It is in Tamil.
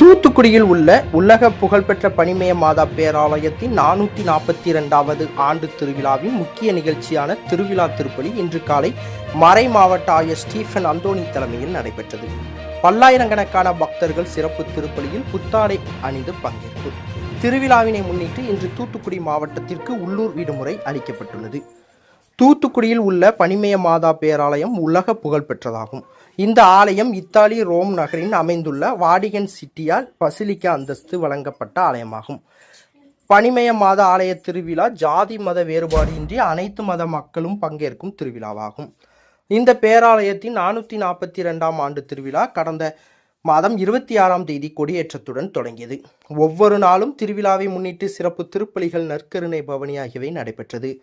தூத்துக்குடியில் உள்ள உலக புகழ்பெற்ற பனிமய மாதா பேராலயத்தின் நானூற்றி நாற்பத்தி இரண்டாவது ஆண்டு திருவிழாவின் முக்கிய நிகழ்ச்சியான திருவிழா திருப்பலி இன்று காலை மறை மாவட்ட ஆயர் ஸ்டீஃபன் அந்தோணி தலைமையில் நடைபெற்றது. பல்லாயிரக்கணக்கான பக்தர்கள் சிறப்பு திருப்பலியில் புத்தாடை அணிந்து பங்கேற்பு. திருவிழாவினை முன்னிட்டு இன்று தூத்துக்குடி மாவட்டத்திற்கு உள்ளூர் விடுமுறை அளிக்கப்பட்டுள்ளது. தூத்துக்குடியில் உள்ள பனிமய மாதா பேராலயம் உலக புகழ் பெற்றதாகும். இந்த ஆலயம் இத்தாலி ரோம் நகரின் அமைந்துள்ள வாடிகன் சிட்டியால் பசிலிக்கா அந்தஸ்து வழங்கப்பட்ட ஆலயமாகும். பனிமய மாத ஆலய திருவிழா ஜாதி மத வேறுபாடின்றி அனைத்து மத மக்களும் பங்கேற்கும் திருவிழாவாகும். இந்த பேராலயத்தின் நானூற்றி நாற்பத்தி ரெண்டாம் ஆண்டு திருவிழா கடந்த மாதம் இருபத்தி ஆறாம் தேதி கொடியேற்றத்துடன் தொடங்கியது. ஒவ்வொரு நாளும் திருவிழாவை முன்னிட்டு சிறப்பு திருப்பலிகள் நற்கருணை பவனி ஆகியவை நடைபெற்றது.